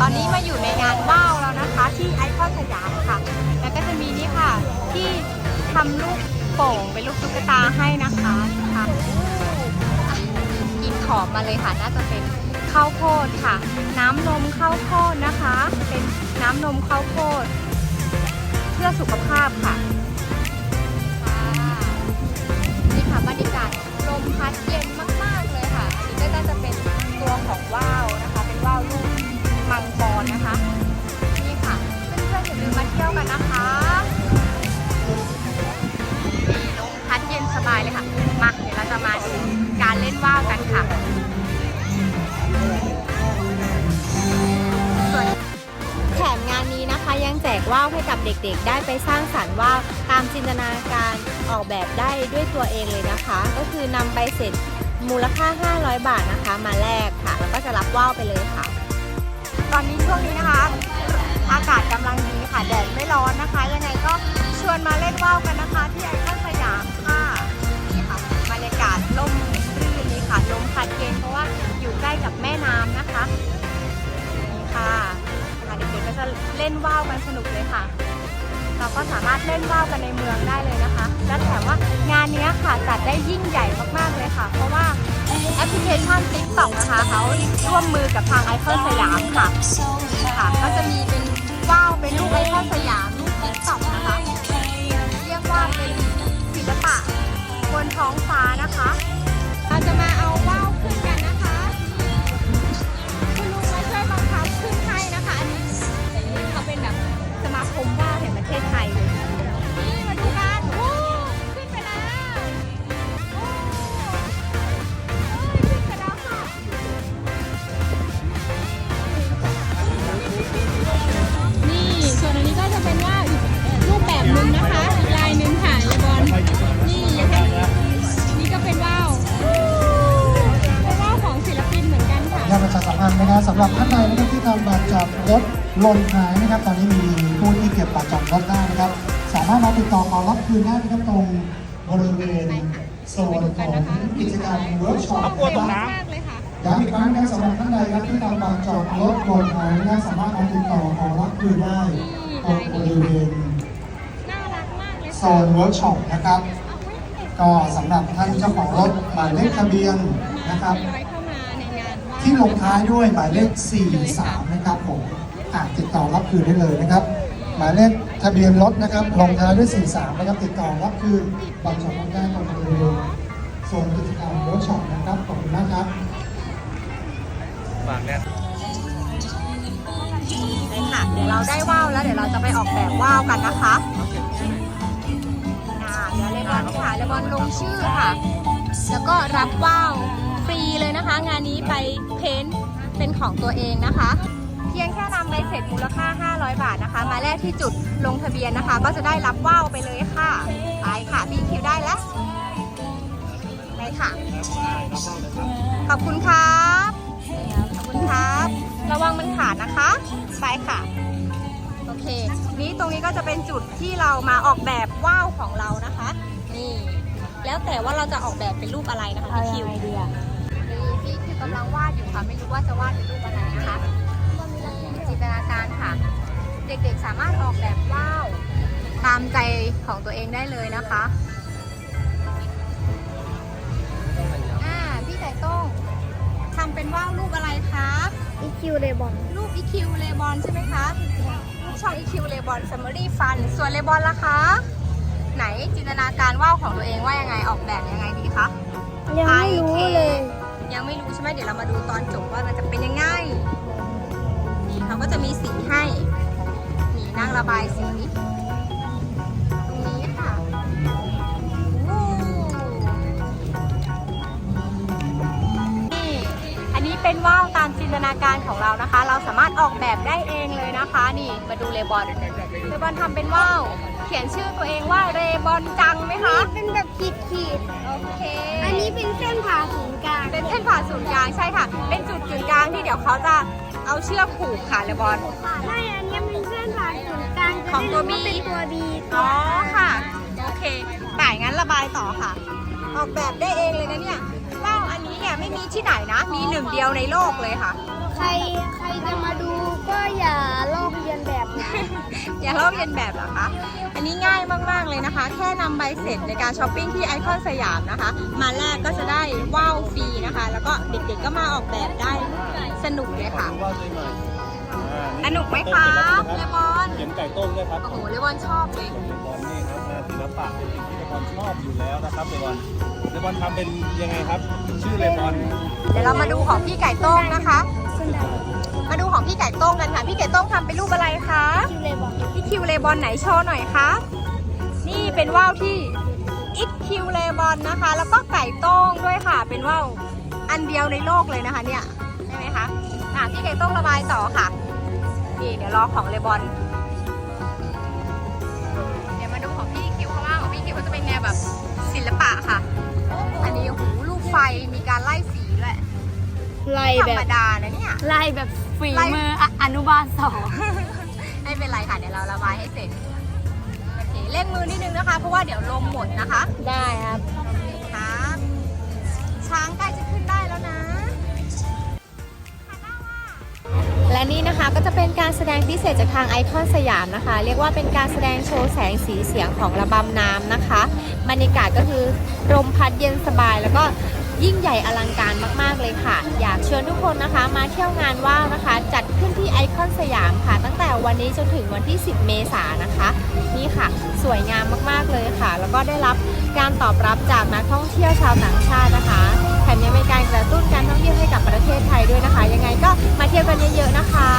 ตอนนี้มาอยู่ในงานว่าวแล้วนะคะ ที่ไอคอนสยามค่ะ แล้วก็จะมีนี่ค่ะ ที่ทำลูกโป่งเป็นลูกตุ๊กตาให้นะคะนะค่ะกินขอบมาเลยค่ะน่าจะเป็นข้าวโพดค่ะ น้ำนมข้าวโพดนะคะ เป็นน้ำนมข้าวโพด เพื่อสุขภาพค่ะ แจกว่าวให้กับเด็กๆ ได้ไปสร้างสรรค์ว่าวตามจินตนาการออกแบบได้ด้วยตัวเองเลยนะคะ ก็คือนำใบเสร็จมูลค่า 500 บาทนะคะ มาแลกค่ะ แล้วก็จะรับว่าวไปเลยค่ะ ตอนนี้ช่วงนี้นะคะ อากาศกำลังดีค่ะแดดไม่ร้อนนะคะ ยังไงก็ชวนมาเล่นว่าวกันนะคะ ที่ไอคอนสยามค่ะนี่ค่ะบรรยากาศล่มรื่นนี่ค่ะลมพัดเย็นเพราะว่าอยู่ใกล้กับแม่น้ำนะคะนี่ค่ะ ล่นว่าวกันสนุกเลยค่ะ เราก็สามารถเล่นว่าวกันในเมืองได้เลยนะคะ และแถมว่างานนี้ค่ะจัดได้ยิ่งใหญ่มากๆเลยค่ะ เพราะว่าแอปพลิเคชัน TikTok นะคะเขาร่วมมือกับทางไอคอนสยามค่ะค่ะก็จะมีเป็นว่าวเป็นลูกไอคอนสยามลูก TikTok นะคะเรียกว่าเป็นศิลปะบนท้องฟ้านะคะเราจะมา สัมพันธ์นะครับสำหรับท่านใดนะครับที่ทำบัตรจอดรถหล่นหายนะครับ ตอนนี้มีผู้ที่เก็บบัตรจอดรถได้นะครับ สามารถมาติดต่อขอรับคืนได้นะครับตรงบริเวณโซนของกิจกรรมเวิร์กช็อปเร็วนะครับมากเลยค่ะย้ำอีกครั้งนะครับสำหรับท่านใดครับที่ทำบัตรจอดรถหล่นหายนะครับสามารถมาติดต่อขอรับคืนได้ตรงบริเวณน่ารักมากเลยโซนเวิร์กช็อปนะครับ ก็สำหรับท่านเจ้าของรถหมายเลขทะเบียนนะครับ ที่ลงท้ายด้วยหมายเลข 43 นะครับผมอาจติดต่อรับคืนได้เลยนะครับ หมายเลขทะเบียนรถนะครับ ลงท้ายด้วย 43 นะครับ ติดต่อรับคืนบัตรจอดรถได้ตรงบริเวณโซนกิจกรรมเวิร์กช็อปนะครับขอบคุณมากครับฝากแนทเลยค่ะเดี๋ยวเราได้ว่าวแล้วเดี๋ยวเราจะไปออกแบบว่าวกันนะคะอ่าเดี๋ยวเลบอนค่ะเลบอนลงชื่อค่ะ แล้วก็รับว่าวฟรีเลย นะคะ งานนี้ไปเพ้นท์เป็นของตัวเองนะคะ เพียงแค่นำใบเสร็จมูลค่า 500 บาทนะคะ มาแลกที่จุดลงทะเบียนนะคะ ก็จะได้รับว่าวไปเลยค่ะ ไปค่ะบีคิวได้แล้วไปค่ะ ขอบคุณครับ ขอบคุณครับ ระวังมันขาดนะคะ ไปค่ะ โอเค นี้ตรงนี้ก็จะเป็นจุดที่เรามาออกแบบว่าวของเรานะคะ นี่ แล้วแต่ว่าเราจะออกแบบเป็นรูปอะไรนะคะพี่คิวนี่พี่ ออกแบบว่าวตามใจของตัวเองได้เลยนะคะอ่าพี่ไก่โต้งทำเป็นว่าวรูปอะไรครับอีคิวเลยบอลรูป EQ เลบอนใช่ไหมคะช่อง EQ เลบอน Summary Fun ส่วนเลบอนล่ะคะไหนจินตนาการว่าวของตัวเองว่ายังไงออกแบบยังไงดีคะยังไม่รู้เลยยังไม่รู้ใช่ไหมเดี๋ยวเรามาดูตอนจบว่ามันจะเป็นยังไงนี่เขาก็จะมีสีให้ นี่นั่งระบายสี ตรงนี้ค่ะโอ้นี่อันนี้เป็นว่าวตามจินตนาการของเรานะคะ เราสามารถออกแบบได้เองเลยนะคะ นี่มาดูเลบอนเลบอนทำเป็นว่าวเขียนชื่อตัวเองว่าเรบอนจังไหมคะ เป็นแบบขีดขีดโอเคๆอันนี้เป็นเส้นผ่าศูนย์กลาง เป็นเส้นผ่าศูนย์กลางใช่ค่ะ เป็นจุดกึ่งกลางที่เดี๋ยวเขาจะเอาเชือกผูกค่ะเลบอน ไม่ อันนี้เป็น ของตัว B จะได้รู้าเป็นตัวบีอ๋อค่ะ โอเคป่ายงั้นระบายต่อค่ะ ออกแบบได้เองเลยนะเนี่ยว่าวอันนี้เนี่ยไม่มีที่ไหนนะ มีหนึ่งเดียวในโลกเลยค่ะ ใครใครจะมาดูก็อย่าลอกเลียนแบบนะ อย่าลอกเลียนแบบเหรอคะ อันนี้ง่ายมาก ๆ เลยนะคะ แค่นำใบเสร็จในการช้อปปิ้งที่ไอคอนสยามนะคะ มาแรกก็จะได้ว่าวฟรีนะคะ แล้วก็เด็กๆก็มาออกแบบได้สนุกเลยค่ะ ว่าเลยหน่อยอ่า สนุกไหมคะเลบอนเขียนไก่ต้มด้วยครับโอ้โหเลบอนชอบเลยเลบอนนี่ครับงานศิลปะเป็นสิ่งที่เลบอนชอบอยู่แล้วนะครับเลบอนเลบอนทำเป็นยังไงครับ ชื่อเลบอนเดี๋ยวเรามาดูของพี่ไก่โต้งนะคะ มาดูของพี่ไก่โต้งกันค่ะ พี่ไก่โต้งทำเป็นรูปอะไรคะคิวเลยบอกพี่คิวเลบอนไหนโชว์หน่อยคะนี่เป็นว่าวที่อิกคิวเลบอนนะคะ แล้วก็ไก่โต้งด้วยค่ะ เป็นว่าวอันเดียวในโลกเลยนะคะเนี่ยใช่ไหมคะ อะพี่ไก่โต้งระบายต่อค่ะนี่เดี๋ยวรอของเลบอน เดี๋ยวมาดูของพี่คิวเพราะว่าของพี่คิวเขาจะเป็นแนวแบบศิลปะค่ะ อันนี้โอ้โหลูกไฟมีการไล่สีด้วยไล่ธรแบรมบดานะเนี่ย ไล่แบบฝีไล่ มืออะอนุบาลสอง ไม่เป็นไรค่ะ เดี๋ยวเราระบายให้เสร็จโอเคเร่งมือนิดนึงนะคะ เพราะว่าเดี๋ยวลมหมดนะคะได้ครับ ครับช้างใกล้จะ และนี่นะคะก็จะเป็นการแสดงพิเศษจากทางไอคอนสยามนะคะ เรียกว่าเป็นการแสดงโชว์แสงสีเสียงของระบำน้ำนะคะบรรยากาศก็คือลมพัดเย็นสบาย แล้วก็ยิ่งใหญ่อลังการมาก ๆ เลยค่ะ อยากเชิญทุกคนนะคะ มาเที่ยวงานว่าวนะคะ จัด ขึ้นที่ไอคอนสยามค่ะ ตั้งแต่วันนี้จนถึงวันที่ 10 เมษายนนะคะ นี่ค่ะ สวยงามมากๆเลยค่ะ แล้วก็ได้รับการตอบรับจากนักท่องเที่ยวชาวต่างชาตินะคะแถมยังเป็นการกระตุ้นการท่องเที่ยวให้กับประเทศไทยด้วยนะคะ ยังไงก็มาเที่ยวกันเยอะๆนะคะ